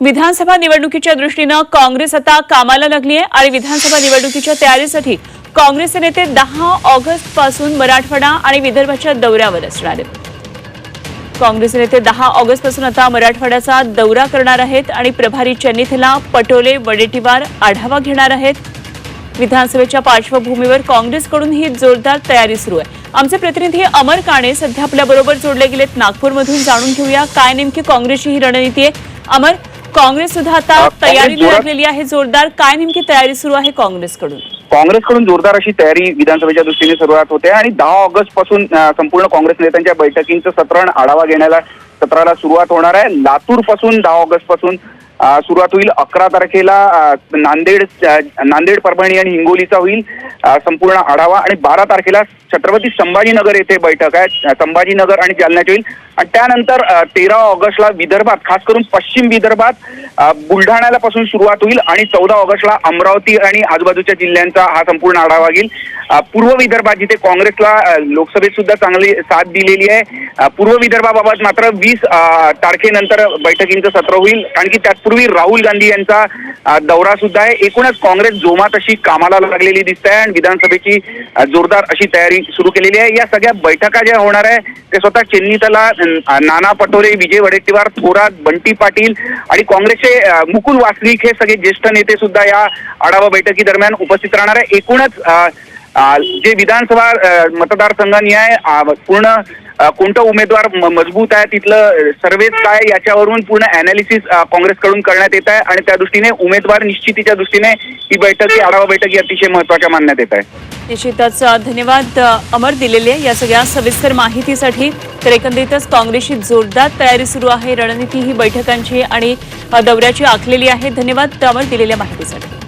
विधानसभा निवडणुकीच्या दृष्टीनं काँग्रेस आता कामाला लागली आहे आणि विधानसभा निवडणुकीच्या तयारीसाठी काँग्रेसचे नेते दहा ऑगस्टपासून मराठवाडा आणि विदर्भाच्या दौऱ्यावर असणार आहेत. काँग्रेसचे नेते दहा ऑगस्टपासून आता मराठवाड्याचा दौरा करणार आहेत आणि प्रभारी चन्नीथला पटोले वडेटीवार आढावा घेणार आहेत. विधानसभेच्या पार्श्वभूमीवर काँग्रेसकडून ही जोरदार तयारी सुरू आहे. आमचे प्रतिनिधी अमर काणे सध्या आपल्याबरोबर जोडले गेलेत. नागपूरमधून जाणून घेऊया काय नेमकी काँग्रेसची ही रणनीती आहे. अमर काँग्रेस सुद्धा आता तयारीला जोरात- लागलेली आहे जोरदार. काय नेमकी तयारी सुरू आहे काँग्रेसकडून? काँग्रेसकडून जोरदार अशी तयारी विधानसभेच्या दृष्टीने सुरुवात होते आणि दहा ऑगस्टपासून संपूर्ण काँग्रेस नेत्यांच्या बैठकींचं सत्र आढावा घेण्याला सत्राला सुरुवात होणार आहे. लातूरपासून दहा ऑगस्टपासून सुरुवात होईल अकरा तारखेला नांदेड नांदेड परभणी आणि हिंगोलीचा होईल. संपूर्ण आढावा आणि बारा तारखेला छत्रपती संभाजीनगर येथे बैठक आहे. संभाजीनगर आणि जालन्यात होईल. आणि त्यानंतर तेरा ऑगस्टला विदर्भात खास करून पश्चिम विदर्भात बुलढाण्याला पासून सुरुवात होईल आणि चौदा ऑगस्टला अमरावती आणि आजूबाजूच्या जिल्ह्यांचा हा संपूर्ण आढावा घेईल. पूर्व विदर्भात जिथे काँग्रेसला लोकसभेत सुद्धा चांगली साथ दिलेली आहे. पूर्व विदर्भाबाबत मात्र वीस तारखेनंतर बैठकींचं सत्र होईल. कारण की त्याचपूर्वी राहुल गांधी यांचा दौरा सुद्धा आहे. एकूणच काँग्रेस जोमात अशी कामाला लागलेली दिसत आहे आणि विधानसभेची जोरदार अशी तयारी सुरू केलेली आहे. या सगळ्या बैठका ज्या होणार आहे ते स्वतः चेन्नीतला नाना पटोले विजय वडेट्टीवार थोरात बंटी पाटील आणि काँग्रेसचे मुकुल वासनिक हे सगळे ज्येष्ठ नेते सुद्धा या आढावा बैठकी दरम्यान उपस्थित राहणार आहे. एकूणच जे विधानसभा मतदारसंघाने आहे पूर्ण कोणतं उमेदवार मजबूत आहे तिथलं सर्वेच काय याच्यावरून पूर्ण अनालिसिस काँग्रेसकडून करण्यात येत आहे आणि त्या दृष्टीने उमेदवार निश्चितीच्या दृष्टीने ही बैठक ही आढावा बैठक ही अतिशय महत्त्वाच्या मानण्यात येत आहे. निश्चितच धन्यवाद अमर दिलेले या सगळ्या सविस्तर माहितीसाठी. तर एकंदरीतच काँग्रेसची जोरदार तयारी सुरू आहे रणनीती ही बैठकांची आणि दौऱ्याची आखलेली आहे. धन्यवाद अमर दिलेल्या माहितीसाठी.